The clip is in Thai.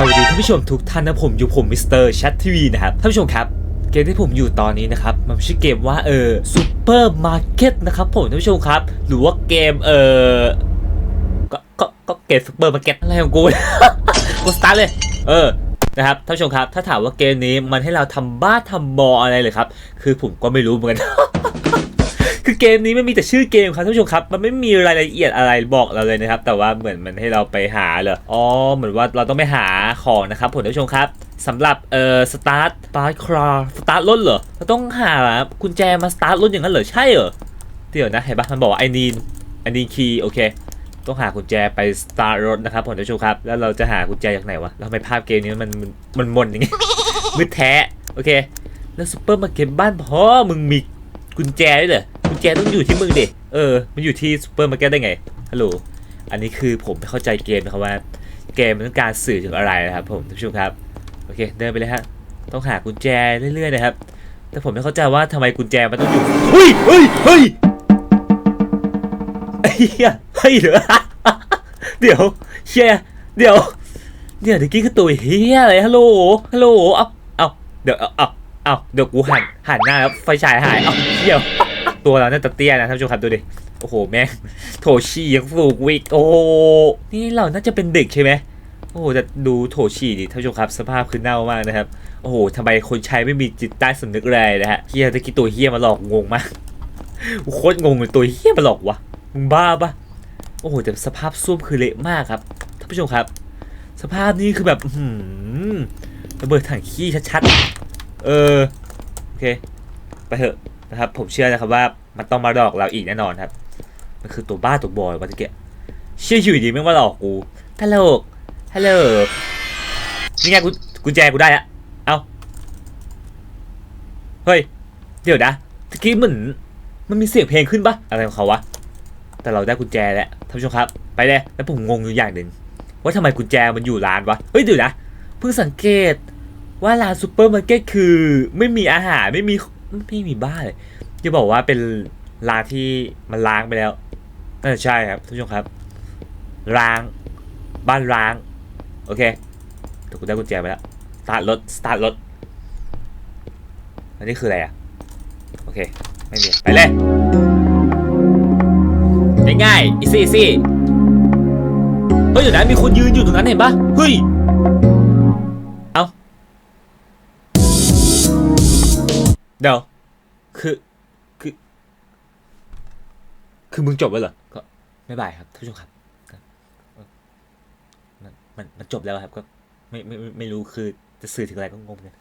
สวัสดีท่านผู้ชมทุกท่านนะผมอยู่ผมมิสเตอร์แชททีวีนะครับท่านผู้ชมครับเกมที่ผมอยู่ตอนนี้นะครับมันชื่อเกมว่าเออซูเปอร์มาร์เก็ตนะครับผมท่านผู้ชมครับ หรือว่าเกมเออก็ก็ก็เกมซูเปอร์มาร์เก็ตอะไรของกูกูสตาร์เลย เออนะครับท่านผู้ชมครับ ถ้าถามว่าเกมนี้มันให้เราทำบ้านทำบออะไรเลยครับ คือผมก็ไม่รู้เหมือนกัน คือเกมนี้มันมีแต่ชื่อเกมครับท่านผู้ชมครับ มันไม่มีรายละเอียดอะไรบอกเราเลยนะครับ แต่ว่าเหมือนมันให้เราไปหาเลยอ๋อ เหมือนว่าเราต้องไปหาของนะครับผมท่านผู้ชมครับสำหรับเอ่อสตาร์ทสตาร์ทคราสตาร์ทรถเหรอเราต้องหากุญแจมาสตาร์ทรถอย่างนั้นเหรอใช่เหรอเดี๋ยวนะเห็นปะมันบอกว่าไอนีนไอนีนคีย์โอเค ต้องหากุญแจไปสตาร์ทรถนะครับผมท่านผู้ชมครับ แล้วเราจะหากุญแจจากไหนวะแล้วทำไมภาพเกมนี้มันมันมันมนอย่างงี้มืดแท้โอเค แล้วซูเปอร์มาร์เก็ตบ้านพ่อมึงมีกุญแจด้วยเหรอ ญแจต้องอยู่ที่มึงดิ เออ มันอยู่ที่ซูเปอร์มาร์เก็ตได้ไง ฮัลโหล อันนี้คือผมไม่เข้าใจเกมนะครับว่า เกมมันต้องการสื่อถึงอะไรนะครับผมท่านผู้ชมครับ โอเค เดินไปเลยฮะ ต้องหากุญแจเรื่อยๆนะครับ แต่ผมไม่เข้าใจว่าทำไมกุญแจมันต้องอยู่ เฮ้ย เฮ้ย เฮ้ยไอ้เหี้ยเฮ้ยเหรอเดี๋ยวเชียเดี๋ยว เดี๋ยวตะกี้คือตัวเฮียอะไร ฮัลโหล ฮัลโหล เอาเอาเดี๋ยวเอาเอาเอาเดี๋ยวกูหันหันหน้าแล้วไฟฉายหาย เอาเดี๋ยว ตัวเราเนี่ยตะเตี้ยนะท่านผู้ชมครับดูดิโอ้โหแม่งโถฉี่ยังฟูกวิกโอ้นี่เราน่าจะเป็นเด็กใช่ไหมโอ้โหจะดูโถฉี่ดิท่านผู้ชมครับ สภาพคือเน่ามากนะครับโอ้โหทำไมคนใช้ไม่มีจิตใต้สำนึกเลยนะฮะเฮียตะกี้ตัวเฮียมาหลอกงงมากโคตรงงเลยตัวเฮียมาหลอกวะมึงบ้าปะโอ้โหแต่สภาพส้วมคือเละมากครับท่านผู้ชมครับ สภาพนี้คือแบบอื้อหืมระเบิดถังขี้ชัดๆเออโอเคไปเถอะ นะครับ ผมเชื่อนะครับว่ามันต้องมาหลอกเราอีกแน่นอนครับ มันคือตัวบ้าตัวบอยวันตะเกียเชื่ออยู่ดีไม่มาหลอกกูฮัลโหลฮัลโหลนี่ไงกูกุญแจกูได้อะเอาเฮ้ย เดี๋ยวนะตะกี้เหมือนมันมีเสียงเพลงขึ้นปะอะไรของเขาวะ แต่เราได้กุญแจแล้วท่านผู้ชมครับ ไปเลยแล้วผมงงอยู่อย่างหนึ่งว่าทำไมกุญแจมันอยู่ร้านวะ เฮ้ยเดี๋ยวนะ เพิ่งสังเกตว่าร้านซูเปอร์มาร์เก็ตคือไม่มีอาหารไม่มี ไม่มีบ้านเลยจะบอกว่าเป็นร้านที่มันล้างไปแล้วน่าจะใช่ครับท่านผู้ชมครับร้างบ้านร้าง โอเคเดี๋ยวกูได้กุญแจไปแล้วสตาร์ทรถสตาร์ทรถอันนี้คืออะไรอะ โอเค ไม่มีไปเลยง่ายๆอีซี่อีซี่เฮ้ยเดี๋ยวนมีคนยืนอยู่ตรงนั้นเห็นปะเฮ้ย เดี๋ยวคือคือ คือมึงจบแล้วเหรอก็ไม่บายครับท่านผู้ชมครับมันมันมันจบแล้วครับ ก็ไม่ไม่ไม่ไม่รู้คือจะสื่อถึงอะไรก็งงเลย